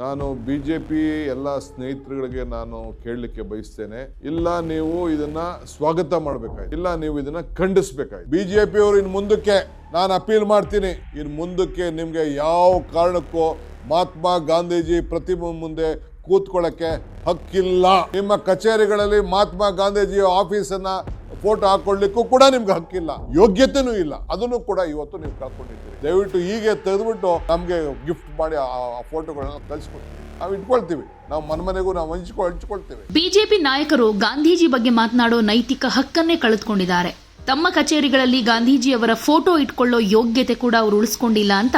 ನಾನು B J P ಎಲ್ಲ ಸ್ನೇಹಿತರುಗಳಿಗೆ ನಾನು ಕೇಳಲಿಕ್ಕೆ ಬಯಸ್ತೇನೆ. ಇಲ್ಲ, ನೀವು ಇದನ್ನ ಸ್ವಾಗತ ಮಾಡಬೇಕಾಯ್ತು. ಇಲ್ಲ, ನೀವು ಇದನ್ನ ಖಂಡಿಸ್ಬೇಕಾಯ್ತು. ಬಿಜೆಪಿ ಅವರು ಇನ್ ಮುಂದಕ್ಕೆ ನಾನು ಅಪೀಲ್ ಮಾಡ್ತೀನಿ. ಇನ್ ಮುಂದಕ್ಕೆ ನಿಮಗೆ ಯಾವ ಕಾರಣಕ್ಕೂ ಮಹಾತ್ಮ ಗಾಂಧೀಜಿ ಪ್ರತಿಮೆ ಮುಂದೆ ಕೂತ್ಕೊಳ್ಳಕ್ಕೆ ಹಕ್ಕಿಲ್ಲ. ನಿಮ್ಮ ಕಚೇರಿಗಳಲ್ಲಿ ಮಹಾತ್ಮ ಗಾಂಧೀಜಿ ಆಫೀಸನ್ನ ಫೋಟೋ ಹಾಕೊಳ್ಳಿಕ್ಕೂ ಕೂಡ ನಿಮ್ಗೆ ಹಕ್ಕಿಲ್ಲ, ಯೋಗ್ಯತೆನೂ ಇಲ್ಲ. ಅದನ್ನು ಕೂಡ ಇವತ್ತು ನೀವು ಕಳ್ಕೊಂಡಿದ್ದೀರಿ. ದಯವಿಟ್ಟು ಹೀಗೆ ತೆಗೆದುಬಿಟ್ಟು ನಮಗೆ ಗಿಫ್ಟ್ ಮಾಡಿ ಆ ಫೋಟೋಗಳನ್ನ ಕಳಿಸ್ಕೊಡ್ತೀವಿ ನಾವು ಇಟ್ಕೊಳ್ತೀವಿ. ನಾವು ಮನಮನೆಗೂ ನಾವು ಹಂಚ್ಕೊ, ಹಂಚ್ಕೊಳ್ತೀವಿ. ಬಿಜೆಪಿ ನಾಯಕರು ಗಾಂಧೀಜಿ ಬಗ್ಗೆ ಮಾತನಾಡೋ ನೈತಿಕ ಹಕ್ಕನ್ನೇ ಕಳೆದುಕೊಂಡಿದ್ದಾರೆ. ತಮ್ಮ ಕಚೇರಿಗಳಲ್ಲಿ ಗಾಂಧೀಜಿಯವರ ಫೋಟೋ ಇಟ್ಕೊಳ್ಳೋ ಯೋಗ್ಯತೆ ಕೂಡ ಅವರು ಉಳಿಸ್ಕೊಂಡಿಲ್ಲ ಅಂತ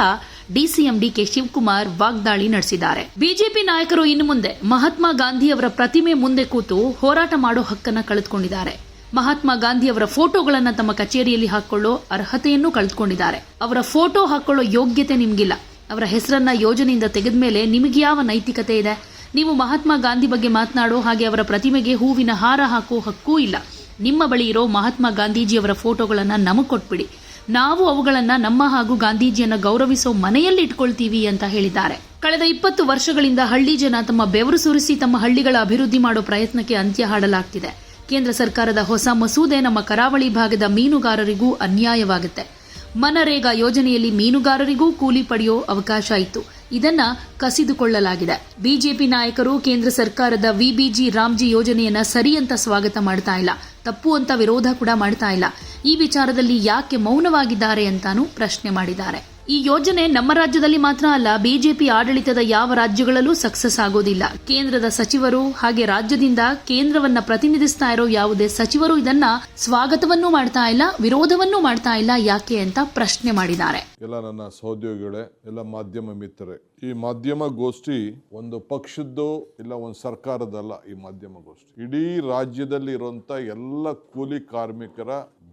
ಡಿಸಿಎಂ ಡಿಕೆ ಶಿವಕುಮಾರ್ ವಾಗ್ದಾಳಿ ನಡೆಸಿದ್ದಾರೆ. ಬಿಜೆಪಿ ನಾಯಕರು ಇನ್ನು ಮುಂದೆ ಮಹಾತ್ಮ ಗಾಂಧಿ ಅವರ ಪ್ರತಿಮೆ ಮುಂದೆ ಕೂತು ಹೋರಾಟ ಮಾಡೋ ಹಕ್ಕನ್ನ ಕಳೆದುಕೊಂಡಿದ್ದಾರೆ. ಮಹಾತ್ಮ ಗಾಂಧಿಯವರ ಫೋಟೋಗಳನ್ನು ತಮ್ಮ ಕಚೇರಿಯಲ್ಲಿ ಹಾಕೊಳ್ಳೋ ಅರ್ಹತೆಯನ್ನು ಕಳೆದುಕೊಂಡಿದ್ದಾರೆ. ಅವರ ಫೋಟೋ ಹಾಕೊಳ್ಳೋ ಯೋಗ್ಯತೆ ನಿಮಗಿಲ್ಲ. ಅವರ ಹೆಸರನ್ನ ಯೋಜನೆಯಿಂದ ತೆಗೆದ ಮೇಲೆ ನಿಮಗೆ ಯಾವ ನೈತಿಕತೆ ಇದೆ? ನೀವು ಮಹಾತ್ಮ ಗಾಂಧಿ ಬಗ್ಗೆ ಮಾತನಾಡೋ ಹಾಗೆ ಅವರ ಪ್ರತಿಮೆಗೆ ಹೂವಿನ ಹಾರ ಹಾಕೋ ಹಕ್ಕೂ ಇಲ್ಲ. ನಿಮ್ಮ ಬಳಿ ಇರೋ ಮಹಾತ್ಮ ಗಾಂಧೀಜಿಯವರ ಫೋಟೋಗಳನ್ನು ನಮಗೆ ಕೊಟ್ಬಿಡಿ. ನಾವು ಅವುಗಳನ್ನು ನಮ್ಮ ಹಾಗೂ ಗಾಂಧೀಜಿಯನ್ನು ಗೌರವಿಸೋ ಮನೆಯಲ್ಲಿ ಇಟ್ಕೊಳ್ತೀವಿ ಅಂತ ಹೇಳಿದ್ದಾರೆ. ಕಳೆದ ಇಪ್ಪತ್ತು ವರ್ಷಗಳಿಂದ ಹಳ್ಳಿ ಜನ ತಮ್ಮ ಬೆವರು ಸುರಿಸಿ ತಮ್ಮ ಹಳ್ಳಿಗಳ ಅಭಿವೃದ್ಧಿ ಮಾಡೋ ಪ್ರಯತ್ನಕ್ಕೆ ಅಂತ್ಯ ಹಾಡಲಾಗ್ತಿದೆ. ಕೇಂದ್ರ ಸರ್ಕಾರದ ಹೊಸ ಮಸೂದೆ ನಮ್ಮ ಕರಾವಳಿ ಭಾಗದ ಮೀನುಗಾರರಿಗೂ ಅನ್ಯಾಯವಾಗುತ್ತೆ. ಮನರೇಗಾ ಯೋಜನೆಯಲ್ಲಿ ಮೀನುಗಾರರಿಗೂ ಕೂಲಿ ಪಡೆಯೋ ಅವಕಾಶ ಇತ್ತು. ಇದನ್ನ ಕಸಿದುಕೊಳ್ಳಲಾಗಿದೆ. ಬಿಜೆಪಿ ನಾಯಕರು ಕೇಂದ್ರ ಸರ್ಕಾರದ ವಿಬಿಜಿ ರಾಮ್ಜಿ ಯೋಜನೆಯನ್ನ ಸರಿ ಅಂತ ಸ್ವಾಗತ ಮಾಡ್ತಾ ಇಲ್ಲ. ತಪ್ಪು ಅಂತ ವಿರೋಧ ಕೂಡ ಮಾಡ್ತಾ ಇಲ್ಲ. ಈ ವಿಚಾರದಲ್ಲಿ ಯಾಕೆ ಮೌನವಾಗಿದ್ದಾರೆ ಅಂತಾನೂ ಪ್ರಶ್ನೆ ಮಾಡಿದ್ದಾರೆ. ಈ ಯೋಜನೆ ನಮ್ಮ ರಾಜ್ಯದಲ್ಲಿ ಮಾತ್ರ ಅಲ್ಲ, ಬಿಜೆಪಿ ಆಡಳಿತದ ಯಾವ ರಾಜ್ಯಗಳಲ್ಲೂ ಸಕ್ಸಸ್ ಆಗೋದಿಲ್ಲ. ಕೇಂದ್ರದ ಸಚಿವರು ಹಾಗೆ ರಾಜ್ಯದಿಂದ ಕೇಂದ್ರವನ್ನ ಪ್ರತಿನಿಧಿಸ್ತಾ ಇರೋ ಯಾವುದೇ ಸಚಿವರು ಇದನ್ನ ಸ್ವಾಗತವನ್ನೂ ಮಾಡ್ತಾ ಇಲ್ಲ, ವಿರೋಧವನ್ನೂ ಮಾಡ್ತಾ ಇಲ್ಲ, ಯಾಕೆ ಅಂತ ಪ್ರಶ್ನೆ ಮಾಡಿದ್ದಾರೆ. ಎಲ್ಲ ನನ್ನ ಸಹೋದ್ಯೋಗಿಗಳೇ, ಎಲ್ಲ ಮಾಧ್ಯಮ ಮಿತ್ರರೇ, ಈ ಮಾಧ್ಯಮ ಗೋಷ್ಠಿ ಒಂದು ಪಕ್ಷದ್ದು ಇಲ್ಲ, ಒಂದು ಸರ್ಕಾರದಲ್ಲ ಈ ಮಾಧ್ಯಮ ಗೋಷ್ಠಿ. ಇಡೀ ರಾಜ್ಯದಲ್ಲಿ ಇರುವಂತ ಎಲ್ಲ ಕೂಲಿ ಕಾರ್ಮಿಕರ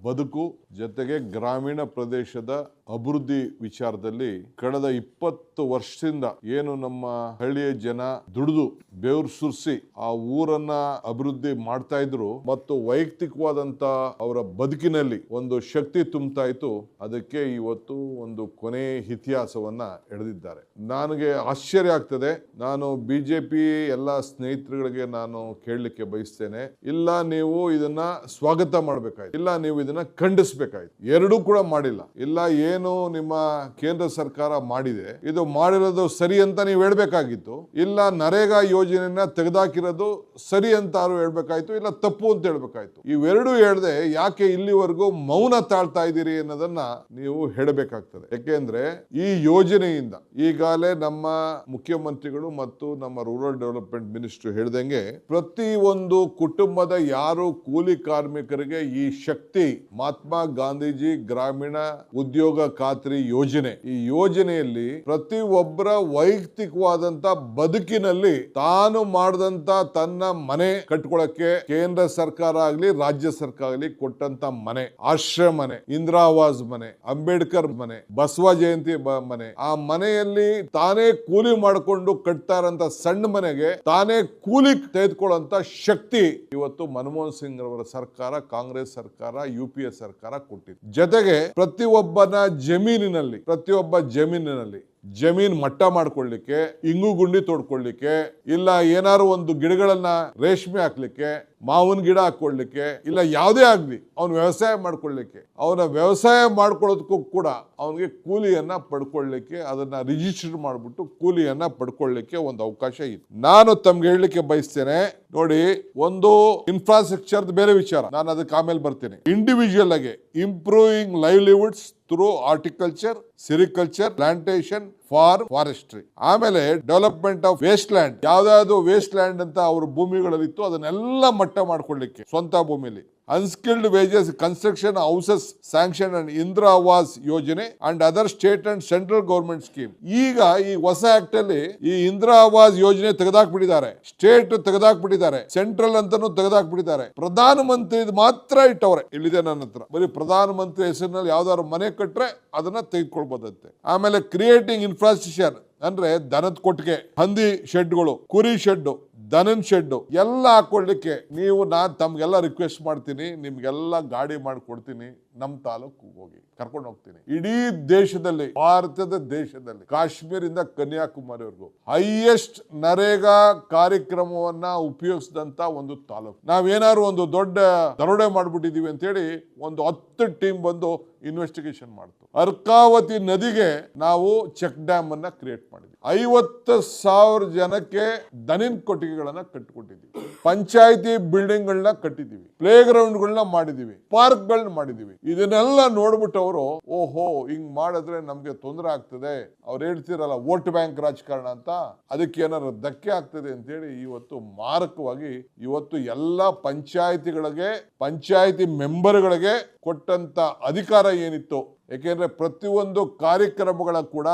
ಬದುಕು ಜೊತೆಗೆ ಗ್ರಾಮೀಣ ಪ್ರದೇಶದ ಅಭಿವೃದ್ಧಿ ವಿಚಾರದಲ್ಲಿ ಕಳೆದ ಇಪ್ಪತ್ತು ವರ್ಷದಿಂದ ಏನು ನಮ್ಮ ಹಳ್ಳಿಯ ಜನ ದುಡಿದು ಬೆವರು ಸುರಿಸಿ ಆ ಊರನ್ನ ಅಭಿವೃದ್ಧಿ ಮಾಡ್ತಾ ಇದ್ರು ಮತ್ತು ವೈಯಕ್ತಿಕವಾದಂತ ಅವರ ಬದುಕಿನಲ್ಲಿ ಒಂದು ಶಕ್ತಿ ತುಂಬ್ತಾ ಇತ್ತು, ಅದಕ್ಕೆ ಇವತ್ತು ಒಂದು ಕೊನೆ ಇತಿಹಾಸವನ್ನ ಎಳೆದಿದ್ದಾರೆ. ನನಗೆ ಆಶ್ಚರ್ಯ ಆಗ್ತದೆ. ನಾನು ಬಿಜೆಪಿ ಎಲ್ಲ ಸ್ನೇಹಿತರುಗಳಿಗೆ ನಾನು ಕೇಳಲಿಕ್ಕೆ ಬಯಸ್ತೇನೆ. ಇಲ್ಲ, ನೀವು ಇದನ್ನ ಸ್ವಾಗತ ಮಾಡ್ಬೇಕಾಯ್ತು. ಇಲ್ಲ, ನೀವು ಇದನ್ನ ಖಂಡಿಸಬೇಕಾಯ್ತು. ಎರಡೂ ಕೂಡ ಮಾಡಿಲ್ಲ. ಇಲ್ಲ ಏನು ನಿಮ್ಮ ಕೇಂದ್ರ ಸರ್ಕಾರ ಮಾಡಿದೆ, ಇದು ಮಾಡಿರೋದು ಸರಿ ಅಂತ ನೀವು ಹೇಳ್ಬೇಕಾಗಿತ್ತು. ಇಲ್ಲ ನರೇಗಾ ಯೋಜನೆಯನ್ನ ತೆಗೆದಾಕಿರೋದು ಸರಿ ಅಂತ ಹೇಳ್ಬೇಕಾಯ್ತು, ಇಲ್ಲ ತಪ್ಪು ಅಂತ ಹೇಳ್ಬೇಕಾಯ್ತು. ಇವೆರಡು ಹೇಳದೆ ಯಾಕೆ ಇಲ್ಲಿವರೆಗೂ ಮೌನ ತಾಳ್ತಾ ಇದ್ದೀರಿ ಅನ್ನೋದನ್ನ ನೀವು ಹೇಳಬೇಕಾಗ್ತದೆ. ಯಾಕೆಂದ್ರೆ ಈ ಯೋಜನೆಯಿಂದ ಈಗಾಗಲೇ ನಮ್ಮ ಮುಖ್ಯಮಂತ್ರಿಗಳು ಮತ್ತು ನಮ್ಮ ರೂರಲ್ ಡೆವಲಪ್ಮೆಂಟ್ ಮಿನಿಸ್ಟರ್ ಹೇಳ್ದಂಗೆ ಪ್ರತಿ ಒಂದು ಕುಟುಂಬದ ಯಾರು ಕೂಲಿ ಕಾರ್ಮಿಕರಿಗೆ ಈ ಶಕ್ತಿ ಮಹಾತ್ಮ ಗಾಂಧೀಜಿ ಗ್ರಾಮೀಣ ಉದ್ಯೋಗ ಖಾತ್ರಿ ಯೋಜನೆ. ಈ ಯೋಜನೆಯಲ್ಲಿ ಪ್ರತಿ ಒಬ್ಬರ ವೈಯಕ್ತಿಕವಾದಂತ ಬದುಕಿನಲ್ಲಿ ತಾನು ಮಾಡಿದಂತ ತನ್ನ ಮನೆ ಕಟ್ಕೊಳಕ್ಕೆ ಕೇಂದ್ರ ಸರ್ಕಾರ ಆಗ್ಲಿ, ರಾಜ್ಯ ಸರ್ಕಾರ ಆಗ್ಲಿ ಕೊಟ್ಟಂತ ಮನೆ, ಆಶ್ರಯ ಮನೆ, ಇಂದಿರಾವಾಸ್ ಮನೆ, ಅಂಬೇಡ್ಕರ್ ಮನೆ, ಬಸವ ಜಯಂತಿ ಮನೆ. ಆ ಮನೆಯಲ್ಲಿ ತಾನೇ ಕೂಲಿ ಮಾಡಿಕೊಂಡು ಕಟ್ತಾ ಇರೋಂತ ಸಣ್ಣ ಮನೆಗೆ ತಾನೇ ಕೂಲಿ ತೆಗೆದುಕೊಳ್ಳುವಂತ ಶಕ್ತಿ ಇವತ್ತು ಮನಮೋಹನ್ ಸಿಂಗ್ ಅವರ ಸರ್ಕಾರ, ಕಾಂಗ್ರೆಸ್ ಸರ್ಕಾರ, ಯು ಸರ್ಕಾರ ಕೊಟ್ಟಿದೆ. ಜೊತೆಗೆ ಪ್ರತಿಯೊಬ್ಬನ ಜಮೀನಿನಲ್ಲಿ, ಪ್ರತಿಯೊಬ್ಬ ಜಮೀನಿನಲ್ಲಿ, ಜಮೀನ್ ಮಟ್ಟ ಮಾಡ್ಕೊಳ್ಳಿಕ್ಕೆ, ಇಂಗು ಗುಂಡಿ ತೋಡ್ಕೊಳ್ಳಿಕ್ಕೆ, ಇಲ್ಲ ಏನಾರು ಒಂದು ಗಿಡಗಳನ್ನ ರೇಷ್ಮೆ ಹಾಕ್ಲಿಕ್ಕೆ ಮಾವಿನ ಗಿಡ ಹಾಕ್ಕೊಳ್ಳಿಕ್ಕೆ ಇಲ್ಲ ಯಾವುದೇ ಆಗಲಿ ಅವನು ವ್ಯವಸಾಯ ಮಾಡ್ಕೊಳ್ಳಿಕ್ಕೆ. ಅವನ ವ್ಯವಸಾಯ ಮಾಡ್ಕೊಳ್ಳೋದಕ್ಕೂ ಕೂಡ ಅವನಿಗೆ ಕೂಲಿಯನ್ನ ಪಡ್ಕೊಳ್ಳಿಕ್ಕೆ, ಅದನ್ನ ರಿಜಿಸ್ಟರ್ ಮಾಡಿಬಿಟ್ಟು ಕೂಲಿಯನ್ನ ಪಡ್ಕೊಳ್ಳಿಕ್ಕೆ ಒಂದು ಅವಕಾಶ ಇತ್ತು ನಾನು ತಮ್ಗೆ ಹೇಳಲಿಕ್ಕೆ ಬಯಸ್ತೇನೆ, ನೋಡಿ ಒಂದು ಇನ್ಫ್ರಾಸ್ಟ್ರಕ್ಚರ್ ಬೇರೆ ವಿಚಾರ. ನಾನು ಅದಕ್ಕೆ ಆಮೇಲೆ ಬರ್ತೀನಿ. ಇಂಡಿವಿಜುವಲ್ ಆಗಿ improving livelihoods through horticulture sericulture plantation farm forestry. ಆಮೇಲೆ ಡೆವಲಪ್ಮೆಂಟ್ ಆಫ್ ವೇಸ್ಟ್ ಲ್ಯಾಂಡ್ ಯಾವ್ದಾದ್ರು ವೇಸ್ಟ್ ಲ್ಯಾಂಡ್ ಅಂತ ಅವ್ರ ಭೂಮಿಗಳಲ್ಲಿತ್ತು ಅದನ್ನೆಲ್ಲ ಮಟ್ಟ ಮಾಡ್ಕೊಳ್ಳಿಕ್ಕೆ, ಸ್ವಂತ ಭೂಮಿಲಿ. Unskilled wages construction houses sanction and Indira Awas Yojana and other state and central government scheme ಈಗ ಈ ಹೊಸ ಆಕ್ಟ್ ಅಲ್ಲಿ ಈ ಇಂದಿರಾ ಆವಾಸ್ ಯೋಜನೆ ತೆಗೆದಾಕ್ಬಿಟ್ಟಿದ್ದಾರೆ. ಸ್ಟೇಟ್ ತೆಗೆದಾಕ್ಬಿಟ್ಟಿದ್ದಾರೆ. ಸೆಂಟ್ರಲ್ ಅಂತಾನು ತೆಗೆದಾಕ್ಬಿಟ್ಟಿದ್ದಾರೆ. ಪ್ರಧಾನ ಮಂತ್ರಿ ಮಾತ್ರ ಇಟ್ಟವ್ರೆ. ಇಲ್ಲಿದೆ ನನ್ನ ಹತ್ರ. ಬರೀ ಪ್ರಧಾನ ಮಂತ್ರಿ ಹೆಸರಿನಲ್ಲಿ ಯಾವ್ದಾದ್ರು ಮನೆ ಕಟ್ರೆ ಅದನ್ನ ತೆಗೆದುಕೊಳ್ಬೋದಂತೆ. ಆಮೇಲೆ ಕ್ರಿಯೇಟಿಂಗ್ ಇನ್ಫ್ರಾಸ್ಟ್ರಕ್ಚರ್ ಅಂದ್ರೆ ದನದ ಕೊಟ್ಟಿಗೆ, ಹಂದಿ ಶೆಡ್ಗಳು ಕುರಿ ಶೆಡ್ ದನನ್ ಶೆಡ್ಡು ಎಲ್ಲ ಹಾಕೊಳ್ಳಿಕ್ಕೆ ನೀವು ನಾನು ತಮಗೆಲ್ಲ ರಿಕ್ವೆಸ್ಟ್ ಮಾಡ್ತೀನಿ ನಿಮಗೆಲ್ಲ ಗಾಡಿ ಮಾಡ್ಕೊಡ್ತೀನಿ. ನಮ್ಮ ತಾಲೂಕು ಹೋಗಿ ಕರ್ಕೊಂಡು ಹೋಗ್ತೀನಿ. ಇಡೀ ದೇಶದಲ್ಲಿ, ಭಾರತದ ದೇಶದಲ್ಲಿ, ಕಾಶ್ಮೀರಿಂದ ಕನ್ಯಾಕುಮಾರಿವರೆಗೂ ಹೈಯೆಸ್ಟ್ ನರೇಗಾ ಕಾರ್ಯಕ್ರಮವನ್ನ ಉಪಯೋಗಿಸಿದಂತ ಒಂದು ತಾಲೂಕು. ನಾವೇನಾದ್ರು ಒಂದು ದೊಡ್ಡ ದರೋಡೆ ಮಾಡ್ಬಿಟ್ಟಿದೀವಿ ಅಂತೇಳಿ ಒಂದು ಹತ್ತು ಟೀಮ್ ಬಂದು ಇನ್ವೆಸ್ಟಿಗೇಷನ್ ಮಾಡ್ತು. ಅರ್ಕಾವತಿ ನದಿಗೆ ನಾವು ಚೆಕ್ ಡ್ಯಾಮ್ ಅನ್ನ ಕ್ರಿಯೇಟ್ ಮಾಡಿದ್ವಿ. ಐವತ್ತು ಸಾವಿರ ಜನಕ್ಕೆ ದನಿನ್ ಕೊಟ್ಟಿಗೆಗಳನ್ನ ಕಟ್ಟಿಕೊಟ್ಟಿದ್ವಿ. ಪಂಚಾಯತಿ ಬಿಲ್ಡಿಂಗ್ ಗಳನ್ನ ಕಟ್ಟಿದೀವಿ ಪ್ಲೇ ಗ್ರೌಂಡ್ ಗಳನ್ನ ಮಾಡಿದೀವಿ ಪಾರ್ಕ್ ಗಳನ್ನ ಮಾಡಿದೀವಿ ಇದನ್ನೆಲ್ಲ ನೋಡ್ಬಿಟ್ಟು ಅವರು, ಓಹೋ, ಹಿಂಗ್ ಮಾಡಿದ್ರೆ ನಮ್ಗೆ ತೊಂದರೆ ಆಗ್ತದೆ. ಅವ್ರು ಹೇಳ್ತಿರಲ್ಲ, ವೋಟ್ ಬ್ಯಾಂಕ್ ರಾಜಕಾರಣ ಅಂತ. ಅದಕ್ಕೆ ಏನಾದ್ರು ಧಕ್ಕೆ ಆಗ್ತದೆ ಅಂತೇಳಿ ಇವತ್ತು ಮಾರಕವಾಗಿ ಇವತ್ತು ಎಲ್ಲ ಪಂಚಾಯತಿಗಳಿಗೆ, ಪಂಚಾಯತಿ ಮೆಂಬರ್ಗಳಿಗೆ ಕೊಟ್ಟಂತ ಅಧಿಕಾರ ಏನಿತ್ತು ಯಾಕೆಂದ್ರೆ ಪ್ರತಿಯೊಂದು ಕಾರ್ಯಕ್ರಮಗಳ ಕೂಡ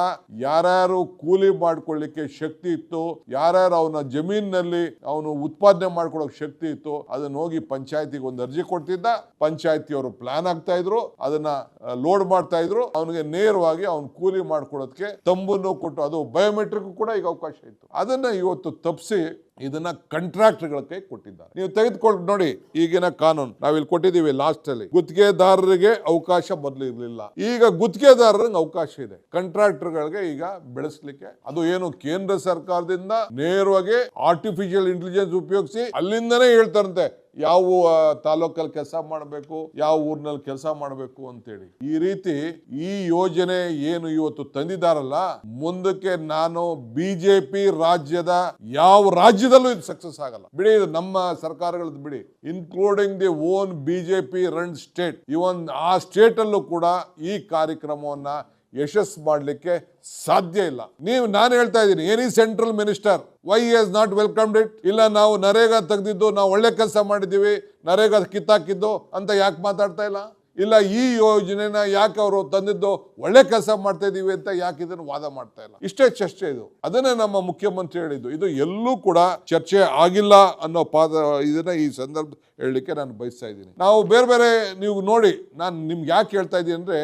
ಯಾರ್ಯಾರು ಕೂಲಿ ಮಾಡ್ಕೊಳ್ಳಿಕ್ಕೆ ಶಕ್ತಿ ಇತ್ತು, ಯಾರ್ಯಾರು ಅವನ ಜಮೀನಿನಲ್ಲಿ ಅವನು ಉತ್ಪಾದನೆ ಮಾಡ್ಕೊಳ್ಳೋಕೆ ಶಕ್ತಿ ಇತ್ತು, ಅದನ್ನ ಹೋಗಿ ಪಂಚಾಯತಿಗೆ ಒಂದು ಅರ್ಜಿ ಕೊಡ್ತಿದ್ದ. ಪಂಚಾಯತಿಯವರು ಪ್ಲಾನ್ ಆಗ್ತಾ ಇದ್ರು, ಅದನ್ನ ಲೋಡ್ ಮಾಡ್ತಾ ಇದ್ರು. ಅವನಿಗೆ ನೇರವಾಗಿ ಅವ್ನು ಕೂಲಿ ಮಾಡ್ಕೊಳ್ಳೋದಕ್ಕೆ ತಂಬನ್ನು ಕೊಟ್ಟು, ಅದು ಬಯೋಮೆಟ್ರಿಕ್ ಕೂಡ ಈಗ ಅವಕಾಶ ಇತ್ತು. ಅದನ್ನ ಇವತ್ತು ತಪ್ಪಿಸಿ ಇದನ್ನ ಕಾಂಟ್ರಾಕ್ಟ್ಗಳ ಕೈ ಕೊಟ್ಟಿದ್ದಾರೆ. ನೀವು ತೆಗೆದುಕೊಂಡು ನೋಡಿ, ಈಗಿನ ಕಾನೂನು, ನಾವಿಲ್ಲಿ ಕೊಟ್ಟಿದ್ದೀವಿ ಲಾಸ್ಟ್ ಅಲ್ಲಿ, ಗುತ್ತಿಗೆದಾರರಿಗೆ ಅವಕಾಶ ಮೊದಲು ಇರಲಿಲ್ಲ ಈಗ ಗುತ್ತಿಗೆದಾರರಿಗೆ ಅವಕಾಶ ಇದೆ. ಕಾಂಟ್ರಾಕ್ಟರ್ಗಳಿಗೆ ಈಗ ಬೆಳೆಸಲಿಕ್ಕೆ, ಅದು ಏನು ಕೇಂದ್ರ ಸರ್ಕಾರದಿಂದ ನೇರವಾಗಿ ಆರ್ಟಿಫಿಷಿಯಲ್ ಇಂಟೆಲಿಜೆನ್ಸ್ ಉಪಯೋಗಿಸಿ ಅಲ್ಲಿಂದನೇ ಹೇಳ್ತಾರಂತೆ ಯಾವ ತಾಲೂಕಲ್ಲಿ ಕೆಲಸ ಮಾಡಬೇಕು, ಯಾವ ಊರಿನಲ್ಲಿ ಕೆಲಸ ಮಾಡಬೇಕು ಅಂತೇಳಿ. ಈ ರೀತಿ ಈ ಯೋಜನೆ ಏನು ಇವತ್ತು ತಂದಿದಾರಲ್ಲ ಮುಂದಕ್ಕೆ ನಾನು ಬಿಜೆಪಿ ರಾಜ್ಯದ ಯಾವ ರಾಜ್ಯದಲ್ಲೂ ಇದು ಸಕ್ಸಸ್ ಆಗಲ್ಲ. ಬಿಡಿ, ಇದು ನಮ್ಮ ಸರ್ಕಾರಗಳದ್ದು ಬಿಡಿ. Including the own BJP run state even ಆ ಸ್ಟೇಟ್ ಅಲ್ಲೂ ಕೂಡ ಈ ಕಾರ್ಯಕ್ರಮವನ್ನ ಯಶಸ್ ಮಾಡಲಿಕ್ಕೆ ಸಾಧ್ಯ ಇಲ್ಲ. ನೀವು, ನಾನು ಹೇಳ್ತಾ ಇದ್ದೀನಿ any central minister why is not welcomed it ಇಲ್ಲ, ನಾವು ನರೇಗಾ ತೆಗೆದಿದ್ದು, ನಾವು ಒಳ್ಳೆ ಕೆಲಸ ಮಾಡಿದ್ದೀವಿ, ನರೇಗಾ ಕಿತ್ತಾಕಿದ್ದು ಅಂತ ಯಾಕೆ ಮಾತಾಡ್ತಾ ಇಲ್ಲ? ಇಲ್ಲ, ಈ ಯೋಜನೆನ ಯಾಕೆ ಅವರು ತಂದಿದ್ದು, ಒಳ್ಳೆ ಕೆಲಸ ಮಾಡ್ತಾ ಇದೀವಿ ಅಂತ ಯಾಕೆ ಇದನ್ನು ವಾದ ಮಾಡ್ತಾ ಇಲ್ಲ? ಇಷ್ಟೇ ಚರ್ಚೆ ಇದು. ಅದನ್ನೇ ನಮ್ಮ ಮುಖ್ಯಮಂತ್ರಿ ಹೇಳಿದ್ದು. ಇದು ಎಲ್ಲೂ ಕೂಡ ಚರ್ಚೆ ಆಗಿಲ್ಲ ಅನ್ನೋ ಪಾದ, ಇದನ್ನ ಈ ಸಂದರ್ಭ ಹೇಳಲಿಕ್ಕೆ ನಾನು ಬಯಸ್ತಾ ಇದ್ದೀನಿ. ನಾವು ಬೇರೆ ಬೇರೆ ನೀವು ನೋಡಿ, ನಾನು ನಿಮ್ಗೆ ಯಾಕೆ ಹೇಳ್ತಾ ಇದ್ದೀನಿ ಅಂದ್ರೆ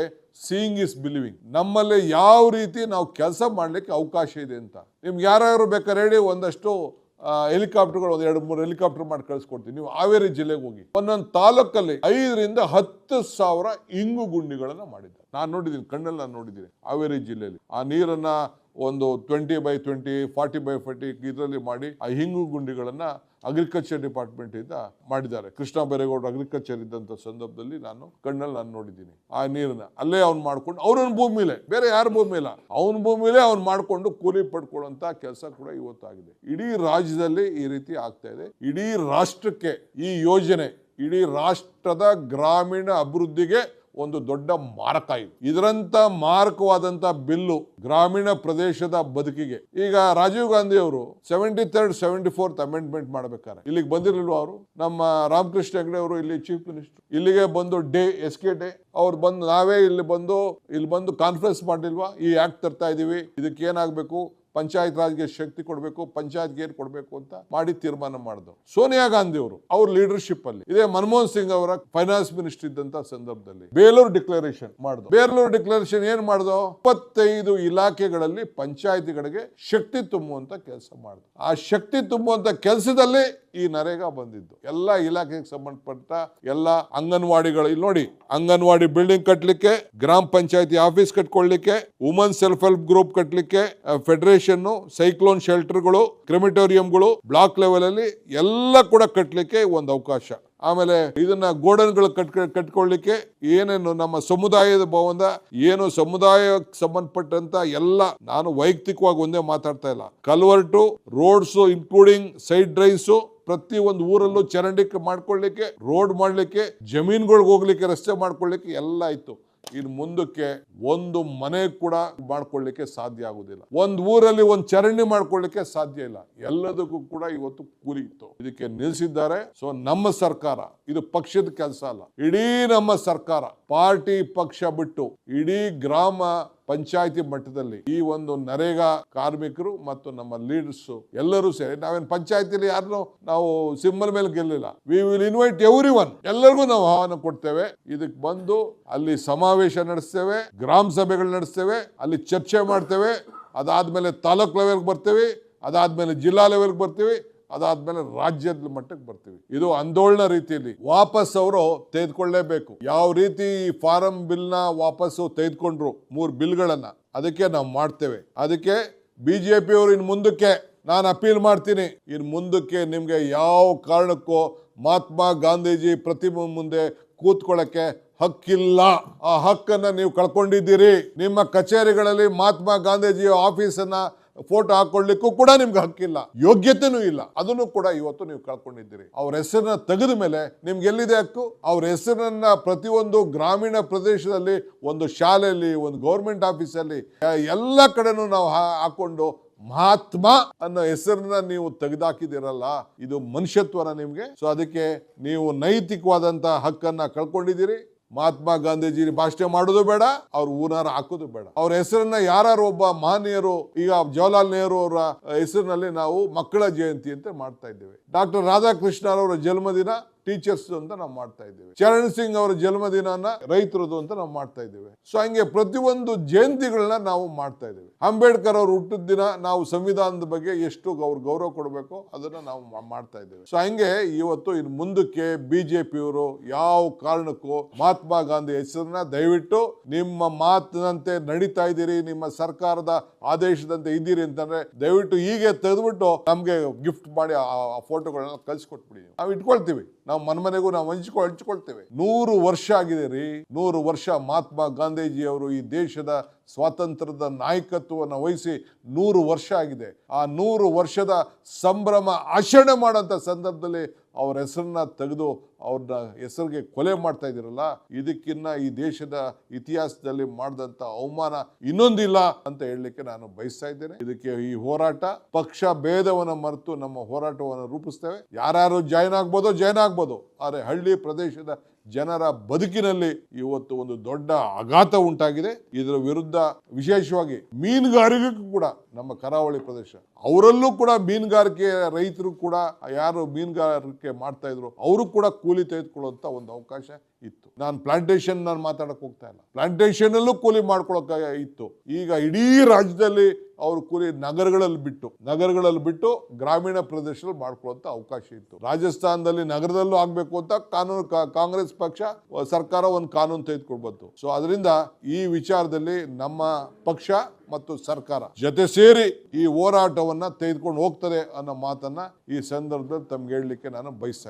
ಸೀಯಿಂಗ್ ಇಸ್ ಬಿಲೀವಿಂಗ್ ನಮ್ಮಲ್ಲಿ ಯಾವ ರೀತಿ ನಾವು ಕೆಲಸ ಮಾಡಲಿಕ್ಕೆ ಅವಕಾಶ ಇದೆ ಅಂತ. ನಿಮ್ಗೆ ಯಾರ್ಯಾರು ಬೇಕಾದ್ರೆ ಹೇಳಿ, ಒಂದಷ್ಟು ಹೆಲಿಕಾಪ್ಟರ್ಗಳು ಒಂದು ಎರಡು, ಮೂರು ಹೆಲಿಕಾಪ್ಟರ್ ಮಾಡಿ ಕಳಿಸ್ಕೊಡ್ತೀವಿ ನೀವು ಹಾವೇರಿ ಜಿಲ್ಲೆಗೆ ಹೋಗಿ. ಒಂದೊಂದು ತಾಲೂಕಲ್ಲಿ ಐದರಿಂದ ಹತ್ತು ಸಾವಿರ ಇಂಗು ಗುಂಡಿಗಳನ್ನು ಮಾಡಿದ್ದಾರೆ. ನಾನು ನೋಡಿದ್ದೀನಿ, ಕಣ್ಣಲ್ಲಿ ನಾನು ನೋಡಿದ್ದೀನಿ ಹಾವೇರಿ ಜಿಲ್ಲೆಯಲ್ಲಿ. ಆ ನೀರನ್ನ ಒಂದು twenty by twenty forty by forty ಇದರಲ್ಲಿ ಮಾಡಿ ಆ ಹಿಂಗು ಗುಂಡಿಗಳನ್ನು ಅಗ್ರಿಕಲ್ಚರ್ ಡಿಪಾರ್ಟ್ಮೆಂಟ್ ಇಂದ ಮಾಡಿದ್ದಾರೆ. ಕೃಷ್ಣ ಬೈರೇಗೌಡ ಅಗ್ರಿಕಲ್ಚರ್ ಇದ್ದಂಥ ಸಂದರ್ಭದಲ್ಲಿ ನಾನು ಕಣ್ಣಲ್ಲಿ ನಾನು ನೋಡಿದ್ದೀನಿ. ಆ ನೀರನ್ನ ಅಲ್ಲೇ ಅವ್ನು ಮಾಡ್ಕೊಂಡು ಅವ್ರನ್ನ ಭೂಮಿಲೆ ಬೇರೆ ಯಾರ ಭೂಮಿ ಇಲ್ಲ. ಅವನ ಭೂಮಿಲೇ ಅವ್ನು ಮಾಡ್ಕೊಂಡು ಕೂಲಿ ಪಡ್ಕೊಳ್ಳುವಂಥ ಕೆಲಸ ಕೂಡ ಇವತ್ತಾಗಿದೆ. ಇಡೀ ರಾಜ್ಯದಲ್ಲಿ ಈ ರೀತಿ ಆಗ್ತಾ ಇದೆ. ಇಡೀ ರಾಷ್ಟ್ರಕ್ಕೆ ಈ ಯೋಜನೆ, ಇಡೀ ರಾಷ್ಟ್ರದ ಗ್ರಾಮೀಣ ಅಭಿವೃದ್ಧಿಗೆ ಒಂದು ದೊಡ್ಡ ಮಾರಕ ಇದು. ಇದರಂತ ಮಾರಕವಾದಂತ ಬಿಲ್ಲು ಗ್ರಾಮೀಣ ಪ್ರದೇಶದ ಬದುಕಿಗೆ. ಈಗ ರಾಜೀವ್ ಗಾಂಧಿ ಅವರು seventy third seventy fourth amendment ಮಾಡಬೇಕಾರೆ. ಇಲ್ಲಿಗೆ ಬಂದಿರಲಿಲ್ವ ಅವರು? ನಮ್ಮ ರಾಮಕೃಷ್ಣ ಹೆಗಡೆ ಅವರು ಇಲ್ಲಿ ಚೀಫ್ ಮಿನಿಸ್ಟರ್ ಇಲ್ಲಿಗೆ ಬಂದು ಡೇ ಎಸ್ ಕೆ ಡೇ. ಅವ್ರು ಬಂದು ನಾವೇ ಇಲ್ಲಿ ಬಂದು ಇಲ್ಲಿ ಬಂದು ಕಾನ್ಫರೆನ್ಸ್ ಮಾಡಿಲ್ವಾ ಈ ಆಕ್ಟ್ ತರ್ತಾ ಇದೀವಿ. ಇದಕ್ಕೆ ಏನಾಗಬೇಕು? ಪಂಚಾಯತ್ ರಾಜ್ಗೆ ಶಕ್ತಿ ಕೊಡಬೇಕು ಪಂಚಾಯತ್ಗೆ ಏನ್ ಕೊಡಬೇಕು ಅಂತ ಮಾಡಿ ತೀರ್ಮಾನ ಮಾಡಿದ್ರು ಸೋನಿಯಾ ಗಾಂಧಿ ಅವರು, ಅವ್ರ ಲೀಡರ್ಶಿಪ್ ಅಲ್ಲಿ. ಇದೇ ಮನಮೋಹನ್ ಸಿಂಗ್ ಅವರ ಫೈನಾನ್ಸ್ ಮಿನಿಸ್ಟರ್ ಇದ್ದಂತ ಸಂದರ್ಭದಲ್ಲಿ ಬೇಲೂರು ಡಿಕ್ಲರೇಷನ್ ಮಾಡಿದ್ರು ಬೇಲೂರು ಡಿಕ್ಲರೇಷನ್ ಏನ್ ಮಾಡ್ದು? ಇಪ್ಪತ್ತೈದು ಇಲಾಖೆಗಳಲ್ಲಿ ಪಂಚಾಯತಿಗಳಿಗೆ ಶಕ್ತಿ ತುಂಬುವಂತ ಕೆಲಸ ಮಾಡಿದ್ರು ಆ ಶಕ್ತಿ ತುಂಬುವಂತ ಕೆಲಸದಲ್ಲಿ ಈ ನರೇಗಾ ಬಂದಿದ್ದು. ಎಲ್ಲ ಇಲಾಖೆಗೆ ಸಂಬಂಧಪಟ್ಟ ಎಲ್ಲ ಅಂಗನವಾಡಿಗಳು, ಇಲ್ಲಿ ನೋಡಿ, ಅಂಗನವಾಡಿ ಬಿಲ್ಡಿಂಗ್ ಕಟ್ಟಲಿಕ್ಕೆ ಗ್ರಾಮ ಪಂಚಾಯತಿ ಆಫೀಸ್ ಕಟ್ಕೊಳ್ಳಿಕ್ಕೆ ವುಮನ್ ಸೆಲ್ಫ್ ಹೆಲ್ಪ್ ಗ್ರೂಪ್ ಕಟ್ಟಲಿಕ್ಕೆ ಫೆಡರೇಷನ್ ಸೈಕ್ಲೋನ್ ಶೆಲ್ಟರ್ಗಳು, ಕ್ರೆಮಿಟೋರಿಯಂಗಳು ಬ್ಲಾಕ್ ಲೆವೆಲ್ ಅಲ್ಲಿ ಎಲ್ಲ ಕೂಡ ಕಟ್ಟಲಿಕ್ಕೆ ಒಂದು ಅವಕಾಶ. ಆಮೇಲೆ ಇದನ್ನ ಗೋಡನ್ಗಳು ಕಟ್, ಕಟ್ಕೊಳ್ಳಿಕ್ಕೆ ಏನೇನು ನಮ್ಮ ಸಮುದಾಯದ ಭವನ ಏನು ಸಮುದಾಯಕ್ಕೆ ಸಂಬಂಧಪಟ್ಟಂತ ಎಲ್ಲ ನಾನು ವೈಯಕ್ತಿಕವಾಗಿ ಒಂದೇ ಮಾತಾಡ್ತಾ ಇಲ್ಲ. Culvert, roads including side drives ಪ್ರತಿ ಒಂದು ಊರಲ್ಲೂ ಚರಂಡಿ ಮಾಡ್ಕೊಳ್ಳಿಕ್ಕೆ ರೋಡ್ ಮಾಡ್ಲಿಕ್ಕೆ, ಜಮೀನ್ಗಳಿಗೆ ಹೋಗ್ಲಿಕ್ಕೆ ರಸ್ತೆ ಮಾಡ್ಕೊಳ್ಳಿಕ್ಕೆ ಎಲ್ಲ ಇತ್ತು. ಇನ್ನು ಮುಂದಕ್ಕೆ ಒಂದು ಮನೆ ಕೂಡ ಮಾಡ್ಕೊಳ್ಳಿಕ್ಕೆ ಸಾಧ್ಯ ಆಗುದಿಲ್ಲ. ಒಂದು ಊರಲ್ಲಿ ಒಂದು ಚರಂಡಿ ಮಾಡ್ಕೊಳ್ಳಿಕ್ಕೆ ಸಾಧ್ಯ ಇಲ್ಲ. ಎಲ್ಲದಕ್ಕೂ ಕೂಡ ಇವತ್ತು ಕೂಲಿ ಇತ್ತು. ಇದಕ್ಕೆ ನಿಲ್ಲಿಸಿದ್ದಾರೆ ಸೊ ನಮ್ಮ ಸರ್ಕಾರ, ಇದು ಪಕ್ಷದ ಕೆಲಸ ಅಲ್ಲ. ಇಡೀ ನಮ್ಮ ಸರ್ಕಾರ, ಪಾರ್ಟಿ ಪಕ್ಷ ಬಿಟ್ಟು ಇಡೀ ಗ್ರಾಮ ಪಂಚಾಯತಿ ಮಟ್ಟದಲ್ಲಿ ಈ ಒಂದು ನರೇಗಾ ಕಾರ್ಮಿಕರು ಮತ್ತು ನಮ್ಮ ಲೀಡರ್ಸ್ ಎಲ್ಲರೂ ಸೇರಿ, ನಾವೇನು ಪಂಚಾಯತಿಲಿ ಯಾರನ್ನು ನಾವು ಸಿಂಬಲ್ ಮೇಲೆ ಗೆಲ್ಲಿಲ್ಲ. We will invite everyone ಎಲ್ಲರಿಗೂ ನಾವು ಆಹ್ವಾನ ಕೊಡ್ತೇವೆ. ಇದಕ್ಕೆ ಬಂದು ಅಲ್ಲಿ ಸಮಾವೇಶ ನಡೆಸ್ತೇವೆ, ಗ್ರಾಮ ಸಭೆಗಳು ನಡೆಸ್ತೇವೆ, ಅಲ್ಲಿ ಚರ್ಚೆ ಮಾಡ್ತೇವೆ. ಅದಾದ್ಮೇಲೆ ತಾಲೂಕ್ ಲೆವೆಲ್ಗೆ ಬರ್ತೇವೆ, ಅದಾದ್ಮೇಲೆ ಜಿಲ್ಲಾ ಲೆವೆಲ್ಗೆ ಬರ್ತೀವಿ. ಅದಾದ್ಮೇಲೆ ರಾಜ್ಯದ ಮಟ್ಟಕ್ಕೆ ಬರ್ತೀವಿ. ಇದು ಆಂದೋಲನ ರೀತಿಯಲ್ಲಿ ವಾಪಸ್ ಅವರು ತೆಗೆದುಕೊಳ್ಳೇಬೇಕು. ಯಾವ ರೀತಿ ಈ ಫಾರಂ ಬಿಲ್ನ ವಾಪಸ್ಸು ತೆಗೆದುಕೊಂಡ್ರು ಮೂರು ಬಿಲ್ಗಳನ್ನ, ಅದಕ್ಕೆ ನಾವು ಮಾಡ್ತೇವೆ. ಅದಕ್ಕೆ ಬಿಜೆಪಿ ಅವರು ಇನ್ನು ಮುಂದಕ್ಕೆ ನಾನು ಅಪೀಲ್ ಮಾಡ್ತೀನಿ. ಇನ್ನು ಮುಂದಕ್ಕೆ ನಿಮಗೆ ಯಾವ ಕಾರಣಕ್ಕೂ ಮಹಾತ್ಮ ಗಾಂಧೀಜಿ ಪ್ರತಿಮೆ ಮುಂದೆ ಕೂತ್ಕೊಳ್ಳಕ್ಕೆ ಹಕ್ಕಿಲ್ಲ. ಆ ಹಕ್ಕನ್ನ ನೀವು ಕಳ್ಕೊಂಡಿದ್ದೀರಿ. ನಿಮ್ಮ ಕಚೇರಿಗಳಲ್ಲಿ ಮಹಾತ್ಮ ಗಾಂಧೀಜಿ ಆಫೀಸನ್ನ ಫೋಟೋ ಹಾಕೊಳ್ಳಿಕ್ಕೂ ಕೂಡ ನಿಮ್ಗೆ ಹಕ್ಕಿಲ್ಲ, ಯೋಗ್ಯತೆನೂ ಇಲ್ಲ. ಅದನ್ನು ಕೂಡ ಇವತ್ತು ನೀವು ಕಳ್ಕೊಂಡಿದ್ದೀರಿ. ಅವ್ರ ಹೆಸರನ್ನ ತೆಗೆದ ಮೇಲೆ ನಿಮ್ಗೆ ಎಲ್ಲಿದೆ ಹಕ್ಕು? ಅವ್ರ ಹೆಸರನ್ನ ಪ್ರತಿಯೊಂದು ಗ್ರಾಮೀಣ ಪ್ರದೇಶದಲ್ಲಿ, ಒಂದು ಶಾಲೆಯಲ್ಲಿ, ಒಂದು ಗೌರ್ಮೆಂಟ್ ಆಫೀಸಲ್ಲಿ, ಎಲ್ಲ ಕಡೆನೂ ನಾವು ಹಾಕೊಂಡು ಮಹಾತ್ಮ ಅನ್ನೋ ಹೆಸರನ್ನ ನೀವು ತೆಗೆದಾಕಿದಿರಲ್ಲ ಇದು ಮನುಷ್ಯತ್ವನ ನಿಮಗೆ. ಸೊ ಅದಕ್ಕೆ ನೀವು ನೈತಿಕವಾದಂತಹ ಹಕ್ಕನ್ನ ಕಳ್ಕೊಂಡಿದ್ದೀರಿ. ಮಹಾತ್ಮ ಗಾಂಧೀಜಿ ಭಾಷಣ ಮಾಡೋದು ಬೇಡ, ಅವ್ರ ಊನಾರ ಹಾಕೋದು ಬೇಡ. ಅವ್ರ ಹೆಸರನ್ನ ಯಾರು ಒಬ್ಬ ಮಹನೀಯರು, ಈಗ ಜವಾಹರ್ಲಾಲ್ ನೆಹರು ಅವರ ಹೆಸರಿನಲ್ಲಿ ನಾವು ಮಕ್ಕಳ ಜಯಂತಿ ಅಂತ ಮಾಡ್ತಾ ಇದ್ದೇವೆ. ಡಾಕ್ಟರ್ ರಾಧಾಕೃಷ್ಣ ಅವರ ಜನ್ಮದಿನ ಟೀಚರ್ಸ್ ಅಂತ ನಾವು ಮಾಡ್ತಾ ಇದ್ದೇವೆ. ಚರಣ್ ಸಿಂಗ್ ಅವರ ಜನ್ಮದಿನನ ರೈತರದು ಅಂತ ನಾವು ಮಾಡ್ತಾ ಇದ್ದೇವೆ. ಸೊ ಹಂಗೆ ಪ್ರತಿಯೊಂದು ಜಯಂತಿಗಳನ್ನ ನಾವು ಮಾಡ್ತಾ ಇದ್ದೇವೆ. ಅಂಬೇಡ್ಕರ್ ಅವರು ಹುಟ್ಟಿದ ದಿನ ನಾವು ಸಂವಿಧಾನದ ಬಗ್ಗೆ ಎಷ್ಟು ಅವ್ರ ಗೌರವ ಕೊಡಬೇಕು ಅದನ್ನ ನಾವು ಮಾಡ್ತಾ ಇದ್ದೇವೆ. ಸೊ ಹಂಗೆ ಇವತ್ತು ಇನ್ನು ಮುಂದಕ್ಕೆ ಬಿಜೆಪಿಯವರು ಯಾವ ಕಾರಣಕ್ಕೂ ಮಹಾತ್ಮ ಗಾಂಧಿ ಹೆಸರನ್ನ ದಯವಿಟ್ಟು ನಿಮ್ಮ ಮಾತಿನಂತೆ ನಡೀತಾ ಇದ್ದೀರಿ, ನಿಮ್ಮ ಸರ್ಕಾರದ ಆದೇಶದಂತೆ ಇದ್ದೀರಿ ಅಂತಂದ್ರೆ ದಯವಿಟ್ಟು ಹೀಗೆ ತೆಗೆದ್ಬಿಟ್ಟು ನಮ್ಗೆ ಗಿಫ್ಟ್ ಮಾಡಿ ಆ ಫೋಟೋಗಳನ್ನ ಕಳ್ಸಿಕೊಟ್ಬಿಡಿ. ನಾವು ಇಟ್ಕೊಳ್ತೀವಿ. ನಾವು ಮನ್ಮನೆಗೂ ನಾವು ಹಂಚ್ಕೊ, ಹಂಚಿಕೊಳ್ತೇವೆ. ನೂರು ವರ್ಷ ಆಗಿದೆ ರೀ. ನೂರು ವರ್ಷ ಮಹಾತ್ಮ ಗಾಂಧೀಜಿ ಅವರು ಈ ದೇಶದ ಸ್ವಾತಂತ್ರ್ಯದ ನಾಯಕತ್ವವನ್ನು ವಹಿಸಿ ನೂರು ವರ್ಷ ಆಗಿದೆ. ಆ ನೂರು ವರ್ಷದ ಸಂಭ್ರಮ ಆಚರಣೆ ಮಾಡೋಂಥ ಸಂದರ್ಭದಲ್ಲಿ ಅವ್ರ ಹೆಸರನ್ನ ತೆಗೆದು ಅವ್ರನ್ನ ಹೆಸರಿಗೆ ಕೊಲೆ ಮಾಡ್ತಾ ಇದ್ದೀರಲ್ಲ, ಇದಕ್ಕಿನ್ನ ಈ ದೇಶದ ಇತಿಹಾಸದಲ್ಲಿ ಮಾಡಿದಂಥ ಅವಮಾನ ಇನ್ನೊಂದಿಲ್ಲ ಅಂತ ಹೇಳಲಿಕ್ಕೆ ನಾನು ಬಯಸ್ತಾ ಇದ್ದೇನೆ. ಇದಕ್ಕೆ ಈ ಹೋರಾಟ, ಪಕ್ಷ ಭೇದವನ್ನು ಮರೆತು ನಮ್ಮ ಹೋರಾಟವನ್ನು ರೂಪಿಸ್ತೇವೆ. ಯಾರ್ಯಾರು ಜಾಯ್ನ್ ಆಗ್ಬೋದು ಜಾಯ್ನ್ ಆಗ್ಬೋದು. ಆದರೆ ಹಳ್ಳಿ ಪ್ರದೇಶದ ಜನರ ಬದುಕಿನಲ್ಲಿ ಇವತ್ತು ಒಂದು ದೊಡ್ಡ ಆಘಾತ ಉಂಟಾಗಿದೆ. ಇದರ ವಿರುದ್ಧ ವಿಶೇಷವಾಗಿ ಮೀನುಗಾರಿಕೆಗೂ ಕೂಡ ನಮ್ಮ ಕರಾವಳಿ ಪ್ರದೇಶ. ಅವರಲ್ಲೂ ಕೂಡ ಮೀನುಗಾರಿಕೆ ರೈತರು ಕೂಡ ಯಾರು ಮೀನುಗಾರಿಕೆ ಮಾಡ್ತಾ ಇದ್ರು, ಅವರು ಕೂಡ ಕೂಲಿ ತೆಗೆದುಕೊಳ್ಳುವಂತ ಒಂದು ಅವಕಾಶ ಇತ್ತು. ನಾನು ಪ್ಲಾಂಟೇಶನ್ ನಾನು ಮಾತಾಡಕ್ಕೆ ಹೋಗ್ತಾ ಇಲ್ಲ. ಪ್ಲಾಂಟೇಶನ್ ಅಲ್ಲೂ ಕೂಲಿ ಮಾಡ್ಕೊಳಕ ಇತ್ತು. ಈಗ ಇಡೀ ರಾಜ್ಯದಲ್ಲಿ ಅವರು ಕೂಲಿ ನಗರಗಳಲ್ಲಿ ಬಿಟ್ಟು ನಗರಗಳಲ್ಲಿ ಬಿಟ್ಟು ಗ್ರಾಮೀಣ ಪ್ರದೇಶದಲ್ಲಿ ಮಾಡ್ಕೊಳ್ಳುವಂತ ಅವಕಾಶ ಇತ್ತು. ರಾಜಸ್ಥಾನದಲ್ಲಿ ನಗರದಲ್ಲೂ ಆಗ್ಬೇಕು ಅಂತ ಕಾನೂನು ಕಾಂಗ್ರೆಸ್ ಪಕ್ಷ ಸರ್ಕಾರ ಒಂದು ಕಾನೂನು ತೆಗೆದುಕೊಳ್ಬಂತು ಸೊ ಅದರಿಂದ ಈ ವಿಚಾರದಲ್ಲಿ ನಮ್ಮ ಪಕ್ಷ ಮತ್ತು ಸರ್ಕಾರ ಜೊತೆ ಸೇರಿ ಈ ಹೋರಾಟವನ್ನ ತೆಗೆದುಕೊಂಡು ಹೋಗ್ತದೆ ಅನ್ನೋ ಮಾತನ್ನ ಈ ಸಂದರ್ಭದಲ್ಲಿ ತಮ್ಗೆ ಹೇಳಲಿಕ್ಕೆ ನಾನು ಬಯಸ್ತಾ